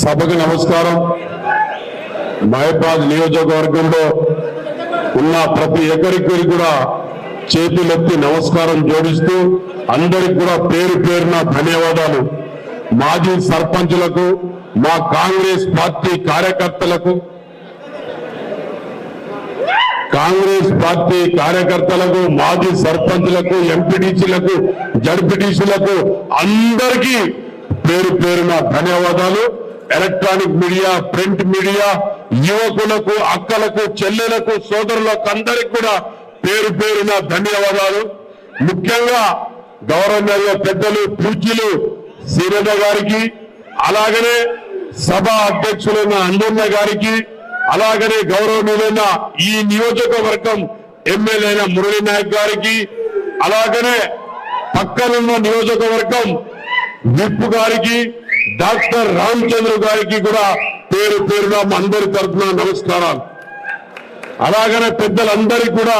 సభకు నమస్కారం. మహబాద్ నియోజకవర్గంలో ఉన్న ప్రతి ఒక్కరికి కూడా చేతులెత్తి నమస్కారం జోడిస్తూ అందరికి కూడా పేరు పేరున ధన్యవాదాలు. మాజీ సర్పంచులకు మా కాంగ్రెస్ పార్టీ కార్యకర్తలకు కాంగ్రెస్ పార్టీ కార్యకర్తలకు మాజీ సర్పంచ్లకు ఎంపీటీసీలకు జడ్పీటీసీలకు అందరికీ పేరు పేరున ధన్యవాదాలు. ఎలక్ట్రానిక్ మీడియా ప్రింట్ మీడియా యువకులకు అక్కలకు చెల్లెలకు సోదరులకు అందరికి కూడా పేరు పేరున ధన్యవాదాలు. ముఖ్యంగా గౌరవనీయ పెద్దలు పూజ్యులు సీరన్న గారికి అలాగనే సభ అధ్యక్షులైన అందన్న గారికి అలాగనే గౌరవనీయులైన ఈ నియోజకవర్గం ఎమ్మెల్యే అయిన మురళీ నాయక్ గారికి అలాగనే పక్కనున్న నియోజకవర్గం విప్ గారికి డాక్టర్ రామచంద్ర గారికి కూడా పేరు పేరున అందరి తరఫున నమస్కారాలు. అలాగనే పెద్దలందరికీ కూడా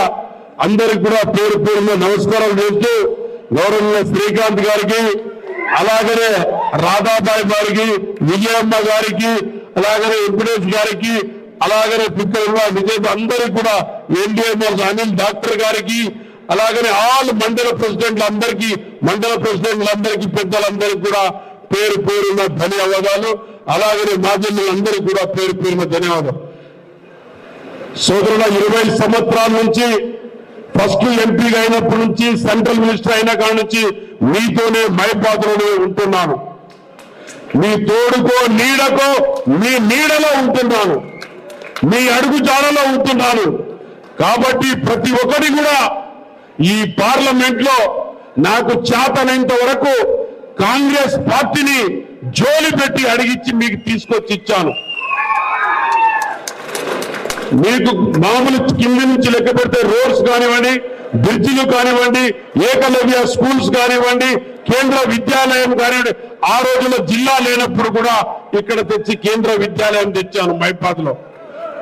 అందరికి కూడా పేరు పేరున నమస్కారం చేస్తూ గౌరవంలో శ్రీకాంత్ గారికి అలాగనే రాధాబాయి గారికి విజయమ్మ గారికి అలాగనే వెంకటేష్ గారికి అలాగనే పిక్కల విజయ్ అందరికి కూడా ఎన్డీఏ అనిల్ డాక్టర్ గారికి అలాగనే ఆల్ మండల ప్రెసిడెంట్లు అందరికీ మండల ప్రెసిడెంట్లందరికీ పెద్దలందరికీ కూడా పేరు పేరున ధన్యవాదాలు. అలాగనే మాధ్యములందరికీ కూడా పేరు పేరున ధన్యవాదాలు. సోదరుల ఇరవై సంవత్సరాల నుంచి ఫస్ట్ ఎంపీగా అయినప్పటి నుంచి సెంట్రల్ మినిస్టర్ అయిన కాడి నుంచి మీతోనే మైపాత్రలోనే ఉంటున్నాను. మీ తోడుకో నీడకో మీ నీడలో ఉంటున్నాను. మీ అడుగు జాడలో ఉంటున్నాను. కాబట్టి ప్రతి ఒక్కరి కూడా ఈ పార్లమెంట్లో నాకు చేతనంత వరకు కాంగ్రెస్ పార్టీని జోలి పెట్టి అడిగించి మీకు తీసుకొచ్చి ఇచ్చాను. మీకు మామూలు కింది నుంచి లెక్క పెడితే రోడ్స్ కానివ్వండి బ్రిడ్జిలు కానివ్వండి ఏకలవ్య స్కూల్స్ కానివ్వండి కేంద్ర విద్యాలయం కానివ్వండి ఆ రోజుల్లో జిల్లా లేనప్పుడు కూడా ఇక్కడ తెచ్చి కేంద్ర విద్యాలయం తెచ్చాను మైపాద్లో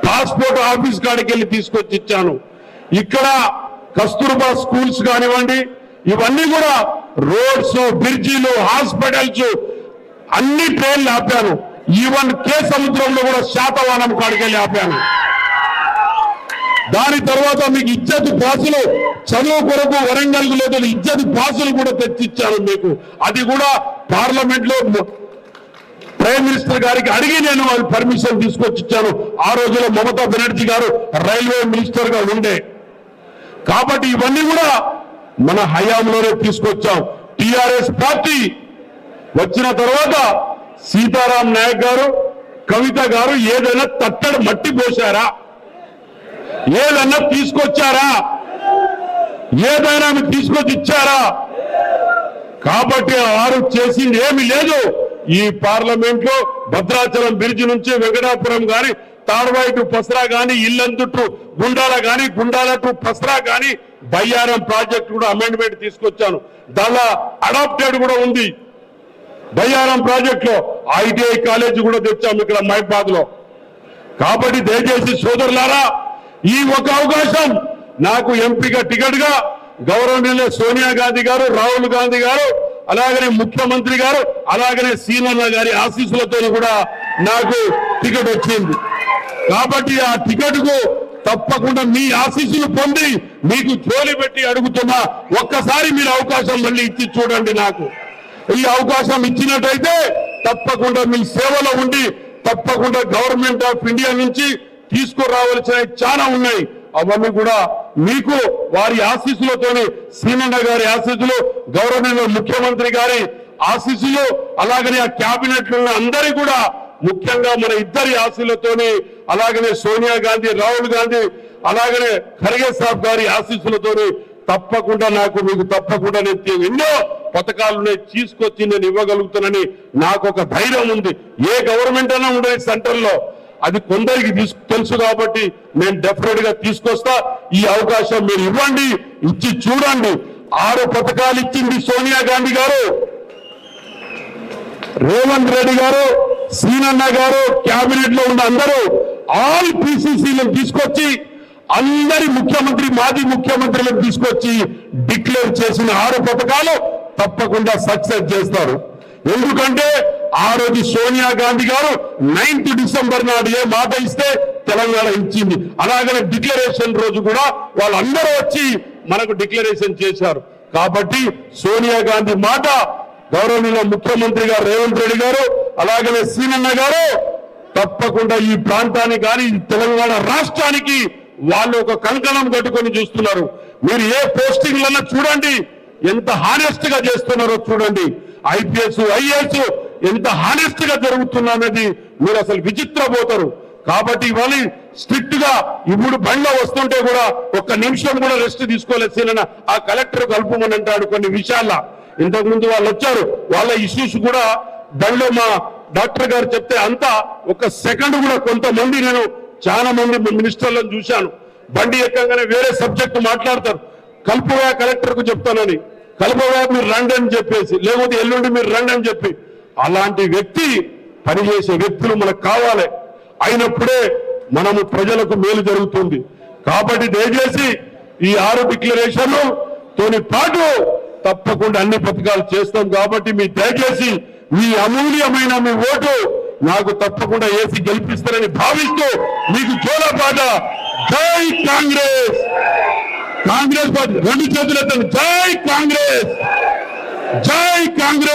పాస్పోర్ట్ ఆఫీస్ కాడికి వెళ్ళి తీసుకొచ్చి ఇచ్చాను. ఇక్కడ కస్తూర్బా స్కూల్స్ కానివ్వండి ఇవన్నీ కూడా రోడ్స్ బ్రిడ్జిలు హాస్పిటల్స్ అన్ని ట్రైన్లు ఆపాను. ఈవెన్ కే సముద్రంలో కూడా శాతవానం కాడికి వెళ్ళి ఆపాను. దాని తర్వాత మీకు ఇజ్జత్ పాసులు చదువు కొరకు వరంగల్ లేదు ఇజ్జత్ పాసులు కూడా తెచ్చిచ్చాను మీకు. అది కూడా పార్లమెంట్లో ప్రైమ్ మినిస్టర్ గారికి అడిగి నేను వాళ్ళు పర్మిషన్ తీసుకొచ్చి ఇచ్చాను ఆ రోజుల్లో మమతా బెనర్జీ గారు రైల్వే మినిస్టర్గా ఉండే. కాబట్టి ఇవన్నీ కూడా మన హయాంలోనే తీసుకొచ్చాం. టిఆర్ఎస్ పార్టీ వచ్చిన తర్వాత సీతారాం నాయక్ గారు కవిత గారు ఏదైనా తట్టడి మట్టి పోశారా? ఏదన్నా తీసుకొచ్చారా? ఏదైనా ఆమె తీసుకొచ్చి ఇచ్చారా? కాబట్టి వారు చేసింది ఏమి లేదు. ఈ పార్లమెంట్లో భద్రాచలం బ్రిడ్జ్ నుంచి వెంకటాపురం గారి తాడవాయి టు పసరా గాని ఇల్లందు గుండాల గాని గుండాల టు పసరా గాని బయ్యారం ప్రాజెక్ట్ కూడా అమెండ్మెంట్ తీసుకొచ్చాను. దానిలో అడాప్టెడ్ కూడా ఉంది. బయ్యారం ప్రాజెక్ట్లో ఐటీఐ కాలేజ్ కూడా తెచ్చాము ఇక్కడ మైబాద్లో కాబట్టి దయచేసి సోదరులారా ఈ ఒక అవకాశం నాకు ఎంపీగా టికెట్గా గౌరవనీయులు సోనియా గాంధీ గారు రాహుల్ గాంధీ గారు అలాగనే ముఖ్యమంత్రి గారు అలాగనే సీనన్న గారి ఆశీస్సులతో కూడా నాకు టికెట్ వచ్చింది. కాబట్టి ఆ టికెట్కు తప్పకుండా మీ ఆశీస్సులు పొంది మీకు జోలి పెట్టి అడుగుతున్నా. ఒక్కసారి మీరు అవకాశం మళ్ళీ ఇచ్చి చూడండి నాకు. ఈ అవకాశం ఇచ్చినట్టయితే తప్పకుండా మీ సేవలో ఉండి తప్పకుండా గవర్నమెంట్ ఆఫ్ ఇండియా నుంచి తీసుకురావాల్సిన చాలా ఉన్నాయి. అవన్నీ కూడా మీకు వారి ఆశీస్సులతోనే సీనన్న గారి ఆశీస్సులు గవర్నమెంట్ ముఖ్యమంత్రి గారి ఆశీస్సులు అలాగనే ఆ క్యాబినెట్ ఉన్న అందరి కూడా ముఖ్యంగా మన ఇద్దరి ఆశీస్సులతోని అలాగనే సోనియా గాంధీ రాహుల్ గాంధీ అలాగనే ఖర్గే సాబ్ గారి ఆశీస్సులతోని తప్పకుండా నాకు మీకు తప్పకుండా నేను ఎన్నో పథకాలు తీసుకొచ్చి నేను ఇవ్వగలుగుతానని నాకు ఒక ధైర్యం ఉంది. ఏ గవర్నమెంట్ అయినా ఉండదు సెంటర్లో అది కొందరికి తీసు తెలుసు కాబట్టి నేను డెఫినెట్గా తీసుకొస్తా. ఈ అవకాశం మీరు ఇవ్వండి ఇచ్చి చూడండి. ఆరు పథకాలు ఇచ్చింది సోనియా గాంధీ గారు. రేవంత్ రెడ్డి గారు. సీనన్న గారు క్యాబినెట్లో ఉన్న అందరూ ఆల్ పిసిసిలను తీసుకొచ్చి అందరి ముఖ్యమంత్రి మాజీ ముఖ్యమంత్రులను తీసుకొచ్చి డిక్లేర్ చేసిన ఆరు పథకాలు తప్పకుండా సక్సెస్ చేస్తారు. ఎందుకంటే ఆ రోజు సోనియా గాంధీ గారు నైన్త్ డిసెంబర్ నాడు ఏ మాట ఇస్తే తెలంగాణ ఇచ్చింది. అలాగనే డిక్లరేషన్ రోజు కూడా వాళ్ళందరూ వచ్చి మనకు డిక్లరేషన్ చేశారు. కాబట్టి సోనియా గాంధీ మాట గౌరవనీయ ముఖ్యమంత్రి గారు రేవంత్ రెడ్డి గారు అలాగనే సీనన్న గారు తప్పకుండా ఈ ప్రాంతానికి కానీ తెలంగాణ రాష్ట్రానికి వాళ్ళు ఒక కంకణం కట్టుకొని చూస్తున్నారు. మీరు ఏ పోస్టింగ్లన్నా చూడండి ఎంత హానెస్ట్గా చేస్తున్నారో చూడండి. ఐపీఎస్ ఐఏఎస్ ఎంత హానెస్ట్గా జరుగుతున్నది మీరు అసలు విచిత్రపోతారు కాబట్టి ఇవాళ స్ట్రిక్ట్గా ఇప్పుడు బండ్లో వస్తుంటే కూడా ఒక్క నిమిషం కూడా రెస్ట్ తీసుకోలేదు సీనన్న. ఆ కలెక్టర్ కలుపుమని అంటాడు కొన్ని విషయాల్లో. ఇంతకు ముందు వాళ్ళు వచ్చారు వాళ్ళ ఇష్యూస్ కూడా బండ్లో మా డాక్టర్ గారు చెప్తే అంతా ఒక సెకండ్ కూడా కొంతమంది నేను చాలా మంది మినిస్టర్లను చూశాను. బండి ఎక్కగానే వేరే సబ్జెక్ట్ మాట్లాడతారు. కల్పవా కలెక్టర్కు చెప్తానని కల్పవా మీరు రండి అని చెప్పేసి లేకపోతే ఎల్లుండి మీరు రండి అని చెప్పి అలాంటి వ్యక్తి పనిచేసే వ్యక్తులు మనకు కావాలి. అయినప్పుడే మనము ప్రజలకు మేలు జరుగుతుంది. కాబట్టి దయచేసి ఈ ఆరు డిక్లరేషన్ తోని పాటు తప్పకుండా అన్ని పథకాలు చేస్తాం. కాబట్టి మీ దయచేసి మీ అమూల్యమైన మీ ఓటు నాకు తప్పకుండా వేసి గెలిపిస్తారని భావిస్తూ మీకు చోడపాట జై కాంగ్రెస్! కాంగ్రెస్ పార్టీ రెండు చేతులెత్తండి జై కాంగ్రెస్! జై కాంగ్రెస్!